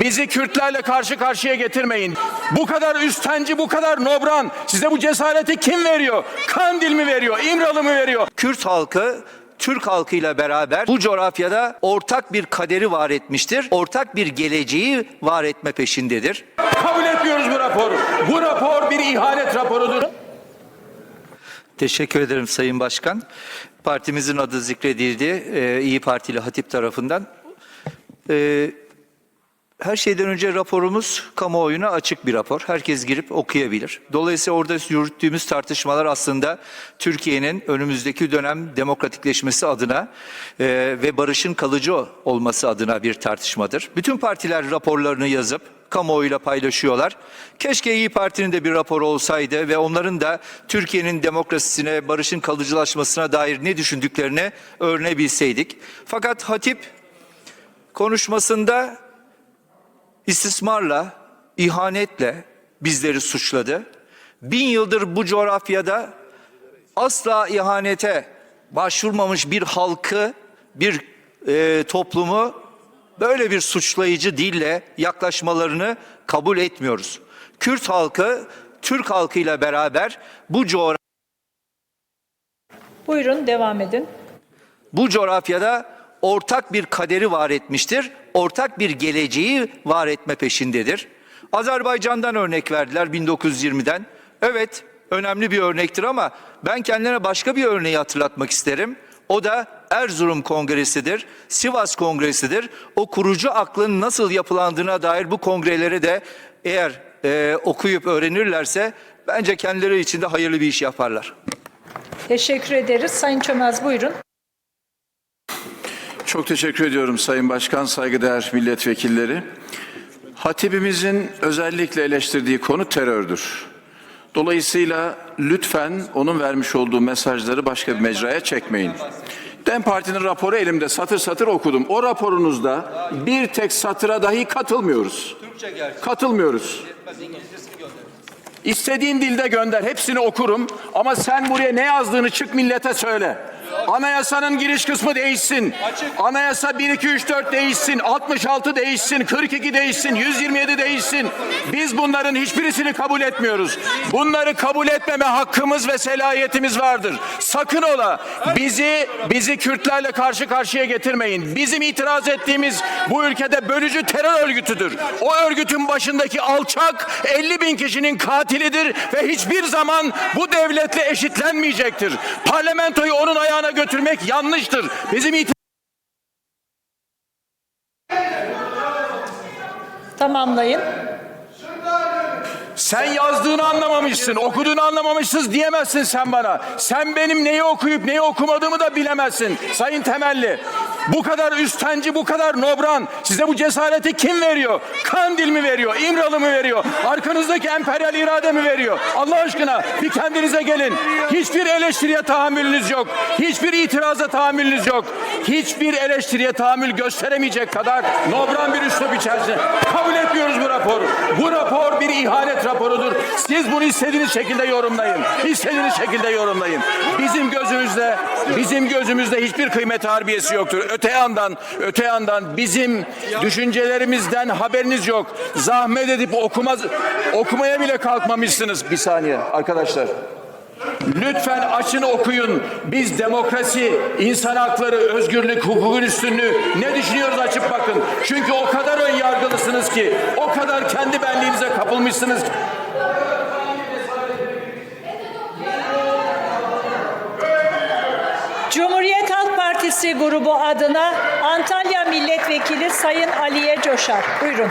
Bizi Kürtlerle karşı karşıya getirmeyin. Bu kadar üstenci, bu kadar nobran. Size bu cesareti kim veriyor? Kandil mi veriyor? İmralı mı veriyor? Kürt halkı Türk halkıyla beraber bu coğrafyada ortak bir kaderi var etmiştir. Ortak bir geleceği var etme peşindedir. Kabul etmiyoruz bu raporu. Bu rapor bir ihanet raporudur. Teşekkür ederim Sayın Başkan. Partimizin adı zikredildi ee, İyi Partili Hatip tarafından. Ee, her şeyden önce raporumuz kamuoyuna açık bir rapor. Herkes girip okuyabilir. Dolayısıyla orada yürüttüğümüz tartışmalar aslında Türkiye'nin önümüzdeki dönem demokratikleşmesi adına e, ve barışın kalıcı olması adına bir tartışmadır. Bütün partiler raporlarını yazıp kamuoyuyla paylaşıyorlar. Keşke İyi Parti'nin de bir raporu olsaydı ve onların da Türkiye'nin demokrasisine, barışın kalıcılaşmasına dair ne düşündüklerini öğrenebilseydik. Fakat Hatip konuşmasında istismarla, ihanetle bizleri suçladı. Bin yıldır bu coğrafyada asla ihanete başvurmamış bir halkı, bir e, toplumu böyle bir suçlayıcı dille yaklaşmalarını kabul etmiyoruz. Kürt halkı Türk halkıyla beraber bu coğrafyada Buyurun devam edin. bu coğrafyada ortak bir kaderi var etmiştir. Ortak bir geleceği var etme peşindedir. Azerbaycan'dan örnek verdiler 1920'den. Evet önemli bir örnektir ama ben kendilerine başka bir örneği hatırlatmak isterim. O da Erzurum Kongresi'dir, Sivas Kongresi'dir. O kurucu aklın nasıl yapılandığına dair bu kongrelere de eğer e, okuyup öğrenirlerse bence kendileri için de hayırlı bir iş yaparlar. Teşekkür ederiz. Sayın Çömez buyurun. Çok teşekkür ediyorum Sayın Başkan, saygıdeğer milletvekilleri. Hatibimizin özellikle eleştirdiği konu terördür. Dolayısıyla lütfen onun vermiş olduğu mesajları başka bir mecraya çekmeyin. DEM Parti'nin raporu elimde satır satır okudum. O raporunuzda bir tek satıra dahi katılmıyoruz. Katılmıyoruz. İstediğin dilde gönder. Hepsini okurum. Ama sen buraya ne yazdığını çık millete söyle. Anayasanın giriş kısmı değişsin. Anayasa 1, 2, 3, 4 değişsin. 66 değişsin. 42 değişsin. 127 değişsin. Biz bunların hiçbirisini kabul etmiyoruz. Bunları kabul etmeme hakkımız ve selahiyetimiz vardır. Sakın ola bizi bizi Kürtlerle karşı karşıya getirmeyin. Bizim itiraz ettiğimiz bu ülkede bölücü terör örgütüdür. O örgütün başındaki alçak 50 bin kişinin katilidir ve hiçbir zaman bu devletle eşitlenmeyecektir. Parlamentoyu onun ayağına götürmek yanlıştır. Bizim Tamamlayın. Sen yazdığını anlamamışsın, okuduğunu anlamamışsın diyemezsin sen bana. Sen benim neyi okuyup neyi okumadığımı da bilemezsin. Sayın Temelli, bu kadar üstenci, bu kadar nobran. Size bu cesareti kim veriyor? Kandil mi veriyor? İmralı mı veriyor? Arkanızdaki emperyal irade mi veriyor? Allah aşkına bir kendinize gelin. Hiçbir eleştiriye tahammülünüz yok. Hiçbir itiraza tahammülünüz yok. Hiçbir eleştiriye tahammül gösteremeyecek kadar nobran bir üslup içerisinde. Kabul etmiyoruz bu raporu. Bu rapor bir ihanet raporudur. Siz bunu istediğiniz şekilde yorumlayın. İstediğiniz şekilde yorumlayın. Bizim gözümüzde, bizim gözümüzde hiçbir kıymet harbiyesi yoktur. Öte yandan, öte yandan bizim düşüncelerimizden haberiniz yok. Zahmet edip okumaz, okumaya bile kalkmamışsınız. Bir saniye arkadaşlar. Lütfen açın okuyun. Biz demokrasi, insan hakları, özgürlük, hukukun üstünlüğü ne düşünüyoruz açıp bakın. Çünkü o kadar ön yargılısınız ki, o kadar kendi benliğinize kapılmışsınız ki. Cumhuriyet Halk Partisi grubu adına Antalya Milletvekili Sayın Aliye Coşar. Buyurun.